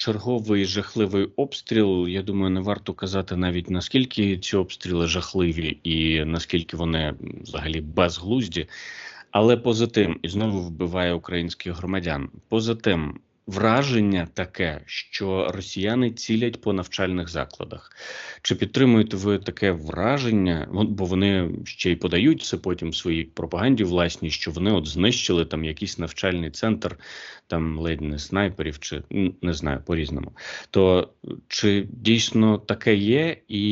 черговий жахливий обстріл. Я думаю, не варто казати навіть наскільки ці обстріли жахливі і наскільки вони взагалі безглузді. Але поза тим, і знову вбиває українських громадян. Поза тим, враження таке, що росіяни цілять по навчальних закладах. Чи підтримуєте ви таке враження? Бо вони ще й подають це потім в своїй пропаганді власній, що вони от знищили там якийсь навчальний центр, там ледь не снайперів, чи не знаю по різному. То чи дійсно таке є, і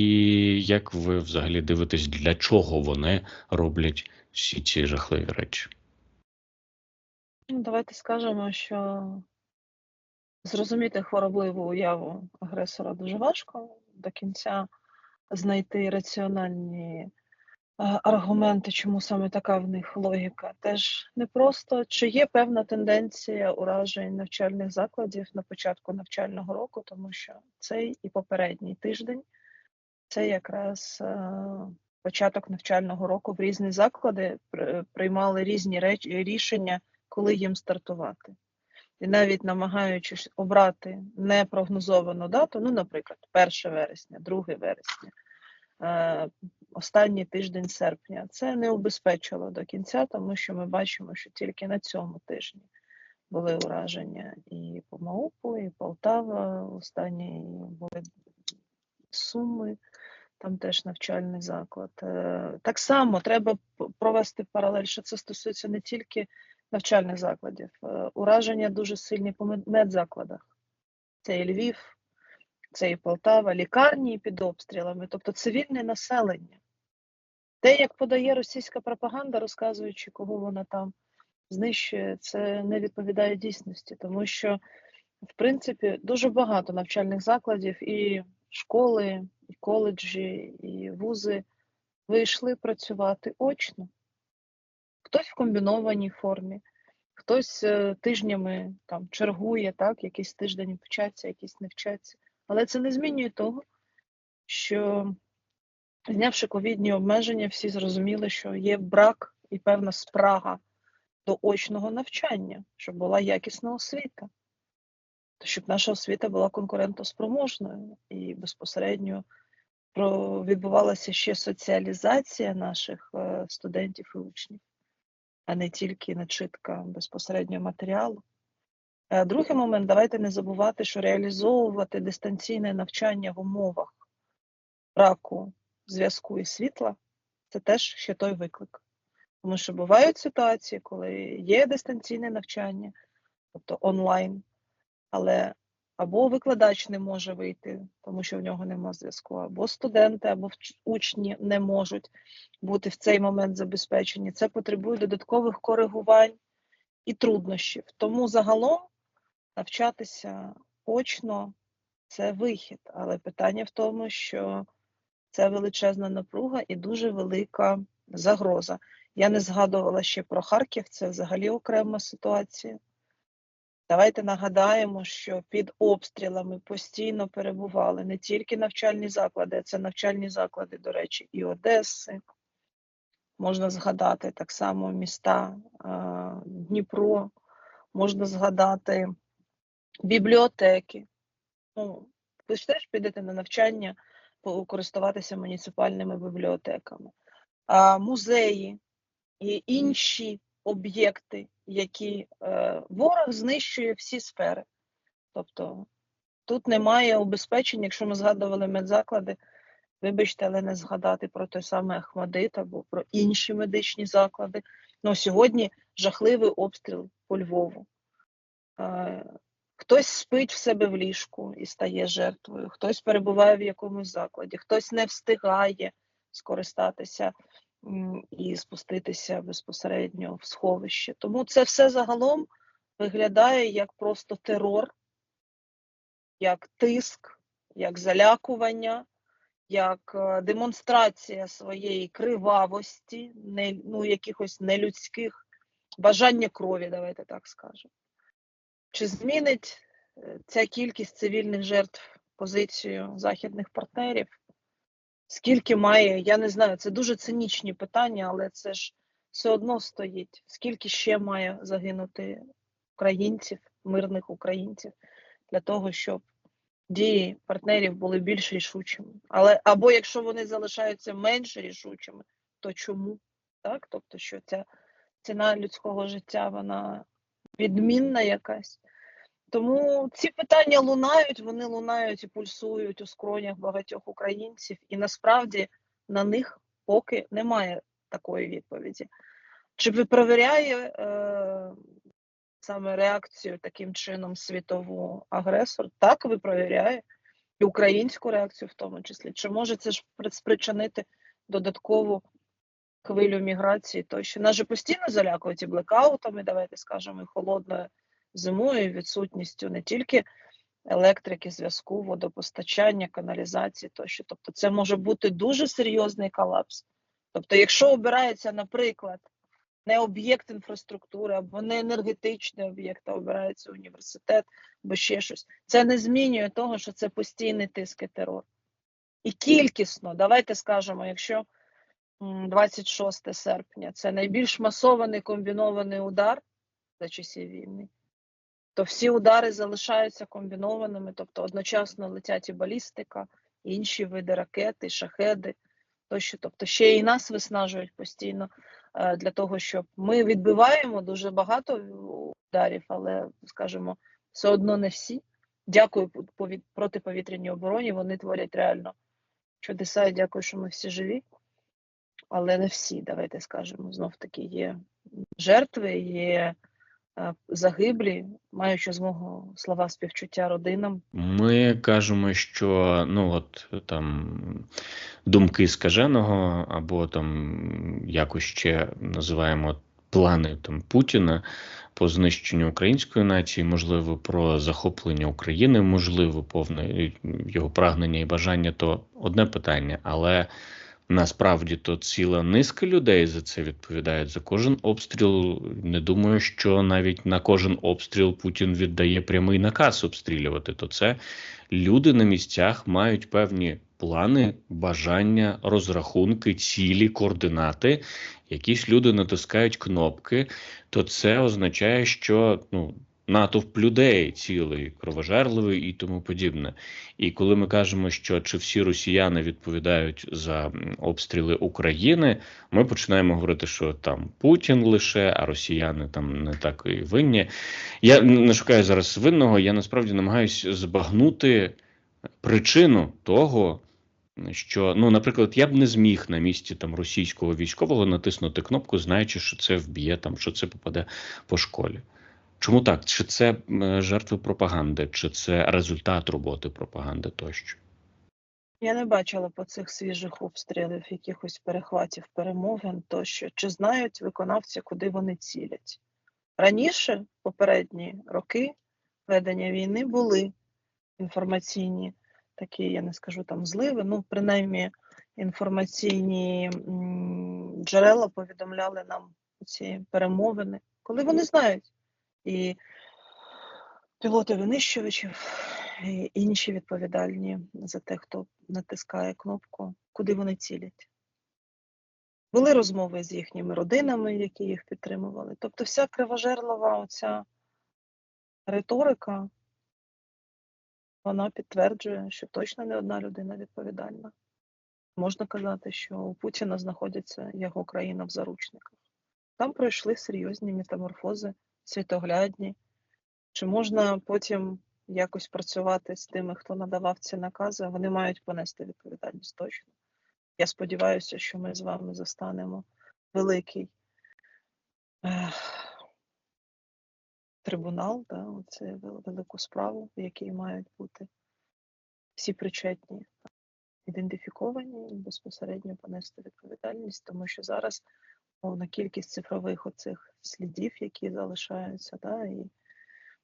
як ви взагалі дивитесь, для чого вони роблять всі ці жахливі речі? Ну, давайте скажемо, що зрозуміти хворобливу уяву агресора дуже важко до кінця знайти раціональні е, аргументи, чому саме така в них логіка. Теж непросто. Чи є певна тенденція уражень навчальних закладів на початку навчального року, тому що цей і попередній тиждень це якраз е, початок навчального року в різні заклади приймали різні речі рішення, коли їм стартувати. І навіть намагаючись обрати непрогнозовану дату, ну, наприклад, 1 вересня, 2 вересня, е, останній тиждень серпня, це не убезпечило до кінця, тому що ми бачимо, що тільки на цьому тижні були ураження і по Маупу, і Полтава, останні були Суми, там теж навчальний заклад. Е, так само треба провести паралель, що це стосується не тільки навчальних закладів. Е, ураження дуже сильні по медзакладах. Це і Львів, це і Полтава, лікарні під обстрілами, тобто цивільне населення. Те, як подає російська пропаганда, розказуючи, кого вона там знищує, це не відповідає дійсності, тому що, в принципі, дуже багато навчальних закладів і школи, і коледжі, і вузи вийшли працювати очно хтось в комбінованій формі, хтось е, тижнями там чергує, так, якийсь тиждень вчаться, якийсь не вчаться. Але це не змінює того, що, знявши ковідні обмеження, всі зрозуміли, що є брак і певна спрага до очного навчання, щоб була якісна освіта, то щоб наша освіта була конкурентоспроможною і безпосередньо відбувалася ще соціалізація наших е, студентів і учнів а не тільки начитка безпосередньо матеріалу. Е, другий момент, давайте не забувати, що реалізовувати дистанційне навчання в умовах браку зв'язку і світла це теж ще той виклик. Тому що бувають ситуації, коли є дистанційне навчання, тобто онлайн, але або викладач не може вийти, тому що в нього немає зв'язку, або студенти, або учні не можуть бути в цей момент забезпечені. Це потребує додаткових коригувань і труднощів. Тому загалом навчатися очно це вихід, але питання в тому, що це величезна напруга і дуже велика загроза. Я не згадувала ще про Харків, це взагалі окрема ситуація. Давайте нагадаємо, що під обстрілами постійно перебували не тільки навчальні заклади, а це навчальні заклади, до речі, і Одеси. Можна згадати так само міста Дніпро, можна згадати бібліотеки. Ну, Ви ж теж підете на навчання користуватися муніципальними бібліотеками, музеї і інші об'єкти, які е, ворог знищує всі сфери. Тобто тут немає убезпечень, якщо ми згадували медзаклади, вибачте, але не згадати про той самий Ахмадит або про інші медичні заклади. Ну, Сьогодні жахливий обстріл по Львову. Е, Хтось спить в себе в ліжку і стає жертвою, хтось перебуває в якомусь закладі, хтось не встигає скористатися і спуститися безпосередньо в сховище. Тому це все загалом виглядає як просто терор, як тиск, як залякування, як е, демонстрація своєї кривавості, не, ну, якихось нелюдських бажання крові, давайте так скажемо. Чи змінить е, ця кількість цивільних жертв позицію західних партнерів? Скільки має, я не знаю, це дуже цинічні питання, але це ж все одно стоїть. Скільки ще має загинути українців, мирних українців, для того, щоб дії партнерів були більш рішучими. Але або якщо вони залишаються менш рішучими, то чому? Так? Тобто, що ця ціна людського життя вона відмінна якась. Тому ці питання лунають, вони лунають і пульсують у скронях багатьох українців, і насправді на них поки немає такої відповіді. Чи виправляє е, саме реакцію таким чином світову агресор? Так виправляє і українську реакцію в тому числі. Чи може це ж при- спричинити додаткову хвилю міграції? Тощо нас же постійно залякують і блекаутами, давайте скажемо, і холодною зимою, відсутністю не тільки електрики, зв'язку, водопостачання, каналізації тощо. Тобто, це може бути дуже серйозний колапс. Тобто, якщо обирається, наприклад, не об'єкт інфраструктури або не енергетичний об'єкт, а обирається університет або ще щось, це не змінює того, що це постійний тиск і терор. І кількісно, давайте скажемо, якщо м, 26 серпня це найбільш масований комбінований удар за часів війни, то всі удари залишаються комбінованими, тобто одночасно летять і балістика, і інші види ракет, і шахеди тощо. Тобто ще і нас виснажують постійно е, для того, щоб ми відбиваємо дуже багато ударів, але, скажімо, все одно не всі. Дякую протиповітряній обороні. Вони творять реально чудеса. І дякую, що ми всі живі. Але не всі, давайте скажемо. Знов таки є жертви, є загиблі, маючи змогу слова співчуття родинам. Ми кажемо, що ну от там думки скаженого, або там якось ще називаємо плани там Путіна по знищенню української нації, можливо, про захоплення України, можливо, повне його прагнення і бажання, то одне питання, але. Насправді то ціла низка людей за це відповідають за кожен обстріл. Не думаю, що навіть на кожен обстріл Путін віддає прямий наказ обстрілювати. То це люди на місцях мають певні плани, бажання, розрахунки, цілі, координати. Якісь люди натискають кнопки, то це означає, що ну. Натовп людей цілий, кровожерливий і тому подібне. І коли ми кажемо, що чи всі росіяни відповідають за обстріли України, ми починаємо говорити, що там Путін лише, а росіяни там не так і винні. Я не шукаю зараз винного, я насправді намагаюся збагнути причину того, що, ну, наприклад, я б не зміг на місці там російського військового натиснути кнопку, знаючи, що це вб'є там, що це попаде по школі. Чому так? Чи це жертви пропаганди, чи це результат роботи пропаганди тощо? Я не бачила по цих свіжих обстрілів якихось перехватів перемовин тощо. Чи знають виконавці, куди вони цілять? Раніше, попередні роки ведення війни були інформаційні такі, я не скажу там зливи, ну принаймні інформаційні джерела повідомляли нам ці перемовини, коли вони знають. І пілоти винищувачів, і інші відповідальні за те, хто натискає кнопку, куди вони цілять. Були розмови з їхніми родинами, які їх підтримували. Тобто вся кривожерлива оця риторика, вона підтверджує, що точно не одна людина відповідальна. Можна казати, що у Путіна знаходиться його країна в заручниках. Там пройшли серйозні метаморфози, світоглядні. Чи можна потім якось працювати з тими, хто надавав ці накази? Вони мають понести відповідальність точно. Я сподіваюся, що ми з вами застанемо великий ех, трибунал, да, оце велику справу, в якій мають бути всі причетні ідентифіковані і безпосередньо понести відповідальність, тому що зараз повна кількість цифрових оцих слідів, які залишаються, да, і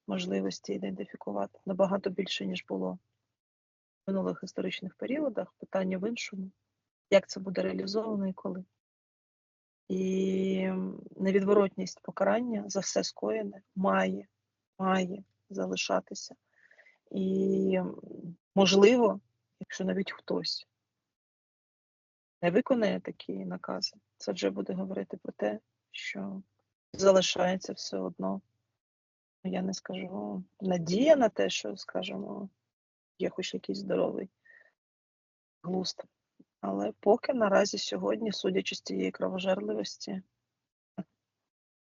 можливості ідентифікувати набагато більше, ніж було в минулих історичних періодах. Питання в іншому, як це буде реалізовано і коли. І невідворотність покарання за все скоєне має, має залишатися. І можливо, якщо навіть хтось не виконає такі накази, це вже буде говорити про те, що залишається все одно я не скажу, надія на те, що, скажімо, є хоч якийсь здоровий глузд. Але поки наразі сьогодні, судячи з цієї кровожерливості,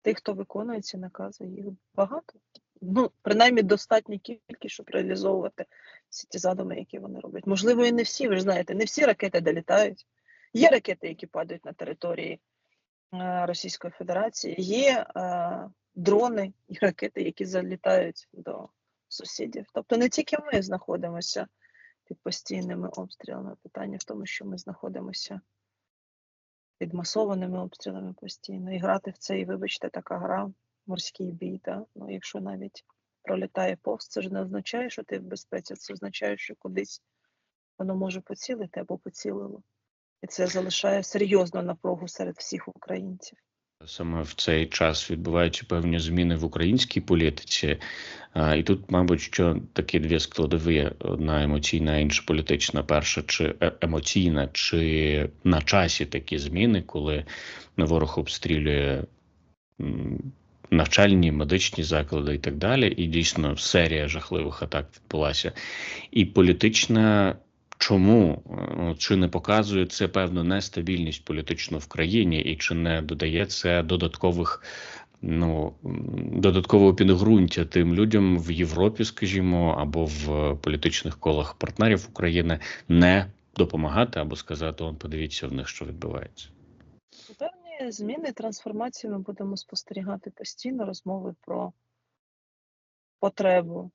тих, хто виконує ці накази, їх багато. Ну, принаймні достатня кількість, щоб реалізовувати всі ті задуми, які вони роблять. Можливо, і не всі, ви ж знаєте, не всі ракети долітають. Є ракети, які падають на території е, Російської Федерації, є е, дрони і ракети, які залітають до сусідів. Тобто не тільки ми знаходимося під постійними обстрілами. Питання в тому, що ми знаходимося під масованими обстрілами постійно. І грати в це, і вибачте, така гра, морський бій. Да? Ну, якщо навіть пролітає повз, це ж не означає, що ти в безпеці, це означає, що кудись воно може поцілити або поцілило. І це залишає серйозну напругу серед всіх українців. Саме в цей час відбуваються певні зміни в українській політиці, і тут, мабуть, що такі дві складові: одна емоційна, інша політична. Перша чи е- емоційна, чи на часі такі зміни, коли ворог обстрілює навчальні, медичні заклади і так далі. І дійсно серія жахливих атак відбулася. І політична. Чому Е, чи не показує це певну нестабільність політичну в країні, і чи не додає це додаткових ну додаткового підґрунтя тим людям в Європі, скажімо, або в політичних колах партнерів України не допомагати або сказати: он подивіться в них, що відбувається. Певні зміни, трансформації ми будемо спостерігати постійно, розмови про потребу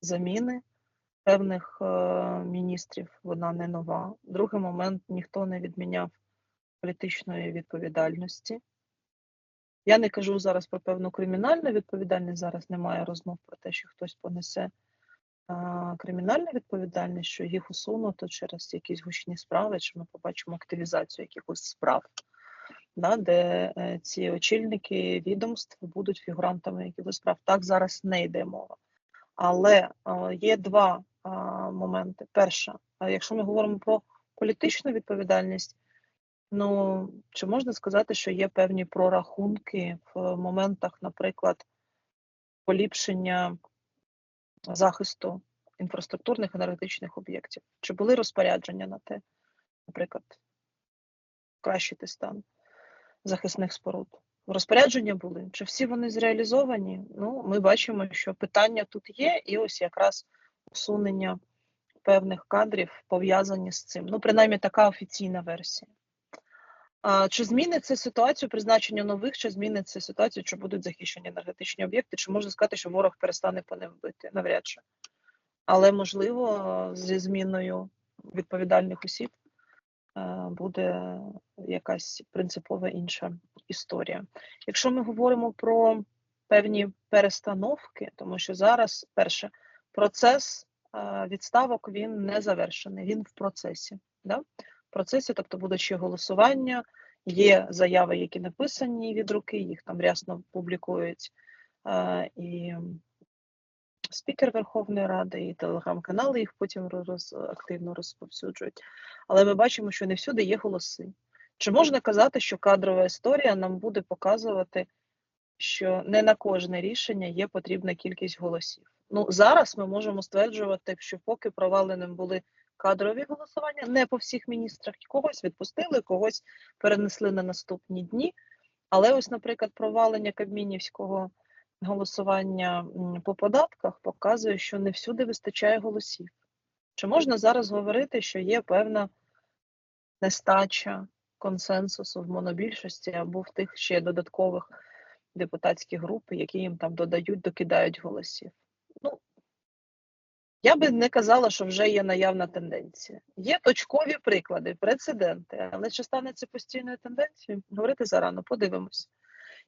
заміни певних е, міністрів, вона не нова. Другий момент ніхто не відміняв політичної відповідальності. Я не кажу зараз про певну кримінальну відповідальність, зараз немає розмов про те, що хтось понесе а, кримінальну відповідальність, що їх усунуто через якісь гучні справи, чи ми побачимо активізацію якихось справ, да, де е, ці очільники відомств будуть фігурантами якихось справ. Так зараз не йде мова. Але е, є два е, моменти. Перше, е, якщо ми говоримо про політичну відповідальність, ну чи можна сказати, що є певні прорахунки в моментах, наприклад, поліпшення захисту інфраструктурних енергетичних об'єктів? Чи були розпорядження на те, наприклад, кращити стан захисних споруд? Розпорядження були. Чи всі вони зреалізовані? Ну, ми бачимо, що питання тут є, і ось якраз усунення певних кадрів пов'язані з цим. Ну, принаймні, така офіційна версія. А, Чи змінить це ситуацію призначення нових, чи змінить це ситуацію, чи будуть захищені енергетичні об'єкти? Чи можна сказати, що ворог перестане по ним бити? Навряд чи. Але можливо, зі зміною відповідальних осіб е, буде якась принципова інша історія. Якщо ми говоримо про певні перестановки, тому що зараз перше процес е, відставок він не завершений, він в процесі. Да? В процесі, тобто буде ще голосування, є заяви, які написані від руки, їх там рясно публікують е, і спікер Верховної Ради, і телеграм-канали їх потім роз, активно розповсюджують. Але ми бачимо, що не всюди є голоси. Чи можна казати, що кадрова історія нам буде показувати, що не на кожне рішення є потрібна кількість голосів? Ну зараз ми можемо стверджувати, що поки проваленим були кадрові голосування, не по всіх міністрах когось відпустили, когось перенесли на наступні дні. Але ось, наприклад, провалення Кабмінівського голосування по податках показує, що не всюди вистачає голосів. Чи можна зараз говорити, що є певна нестача консенсусу в монобільшості або в тих ще додаткових депутатських груп, які їм там додають, докидають голосів? Ну, я би не казала, що вже є наявна тенденція. Є точкові приклади, прецеденти, але чи стане це постійною тенденцією? Говорити зарано, подивимось.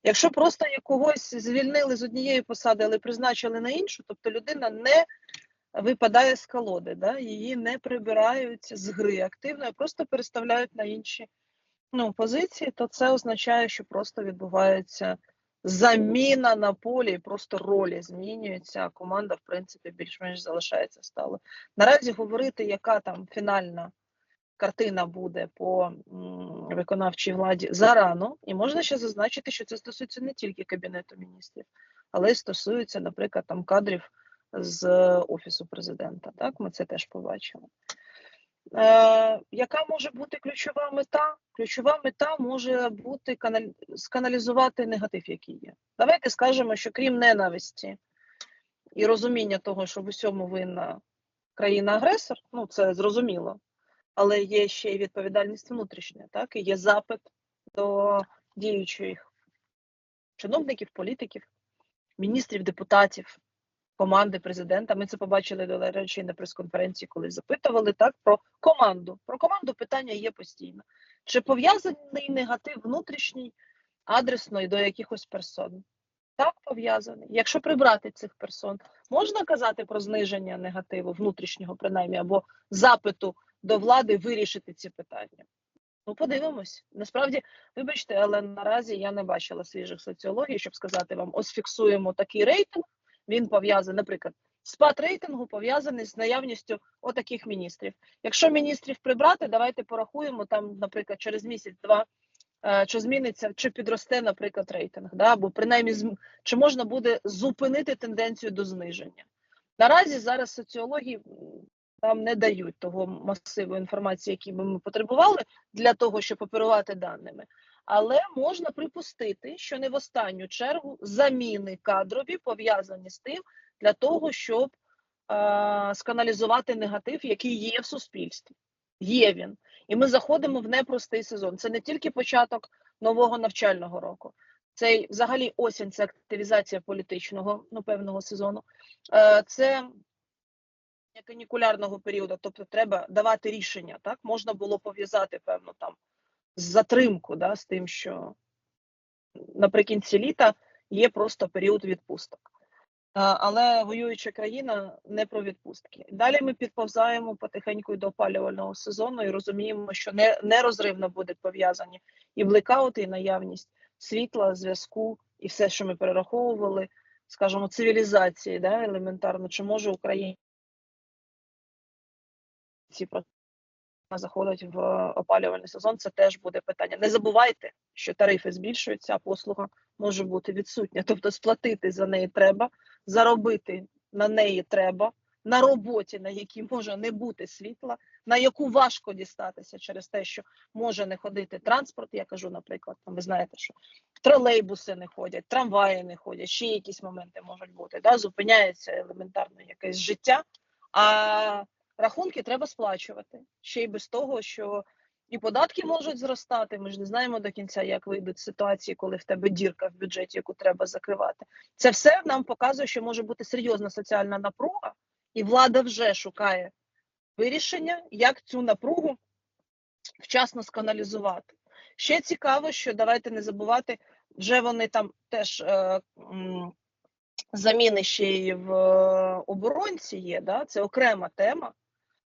Якщо просто когось звільнили з однієї посади, але призначили на іншу, тобто людина не випадає з колоди, да? її не прибирають з гри активно, а просто переставляють на інші ну, позиції, то це означає, що просто відбувається заміна на полі, і просто ролі змінюються, команда, в принципі, більш-менш залишається стало. Наразі говорити, яка там фінальна картина буде по виконавчій владі зарано, і можна ще зазначити, що це стосується не тільки кабінету міністрів, але й стосується, наприклад, там кадрів з офісу президента. Так, ми це теж побачили. Е, яка може бути ключова мета? Ключова мета може бути каналь... сканалізувати негатив, який є. Давайте скажемо, що крім ненависті і розуміння того, що в усьому винна країна-агресор, ну це зрозуміло, але є ще й відповідальність внутрішня, так і є запит до діючих чиновників, політиків, міністрів, депутатів, команди президента. Ми це побачили до речі на прес-конференції, коли запитували так про команду. Про команду питання є постійно. Чи пов'язаний негатив внутрішній адресно до якихось персон? Так, пов'язаний. Якщо прибрати цих персон, можна казати про зниження негативу внутрішнього, принаймні, або запиту до влади вирішити ці питання. Ну, подивимось. Насправді, вибачте, але наразі я не бачила свіжих соціологій, щоб сказати вам, ось фіксуємо такий рейтинг. Він пов'язаний, наприклад, спад рейтингу пов'язаний з наявністю отаких міністрів. Якщо міністрів прибрати, давайте порахуємо там, наприклад, через місяць-два, е, чи зміниться, чи підросте, наприклад, рейтинг, да? або принаймні чи можна буде зупинити тенденцію до зниження. Наразі зараз соціології м, нам не дають того масиву інформації, який би ми потребували для того, щоб оперувати даними. Але можна припустити, що не в останню чергу заміни кадрові пов'язані з тим, для того, щоб е, сканалізувати негатив, який є в суспільстві. Є він. І ми заходимо в непростий сезон. Це не тільки початок нового навчального року. Це взагалі осінь, це активізація політичного ну, певного сезону. Е, це канікулярного періоду, тобто треба давати рішення. Так можна було пов'язати певно там затримку, да, з тим, що наприкінці літа є просто період відпусток. Але воююча країна не про відпустки. Далі ми підповзаємо потихеньку до опалювального сезону і розуміємо, що не, нерозривно будуть пов'язані і блекаути, і наявність світла, зв'язку, і все, що ми перераховували, скажімо, цивілізації, да, елементарно, чи може Україна ці заходить в опалювальний сезон, це теж буде питання. Не забувайте, що тарифи збільшуються, а послуга може бути відсутня. Тобто сплатити за неї треба, заробити на неї треба, на роботі, на якій може не бути світла, на яку важко дістатися через те, що може не ходити транспорт. Я кажу, наприклад, ви знаєте, що тролейбуси не ходять, трамваї не ходять, ще якісь моменти можуть бути. Да? Зупиняється елементарно якесь життя. А рахунки треба сплачувати ще й без того, що і податки можуть зростати. Ми ж не знаємо до кінця, як вийдуть ситуації, коли в тебе дірка в бюджеті, яку треба закривати. Це все нам показує, що може бути серйозна соціальна напруга, і влада вже шукає вирішення, як цю напругу вчасно сканалізувати. Ще цікаво, що давайте не забувати, вже вони там теж е, заміни ще й в е, оборонці є, да? це окрема тема,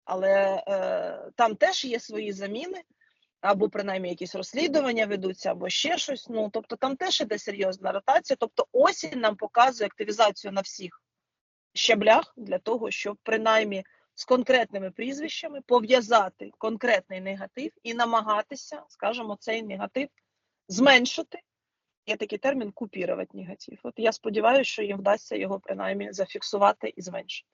але е, там теж є свої заміни, або принаймні якісь розслідування ведуться, або ще щось. Ну тобто там теж іде серйозна ротація. Тобто осінь нам показує активізацію на всіх щаблях для того, щоб принаймні з конкретними прізвищами пов'язати конкретний негатив і намагатися, скажімо, цей негатив зменшити. Є такий термін купірувати негатив. От я сподіваюся, що їм вдасться його принаймні зафіксувати і зменшити.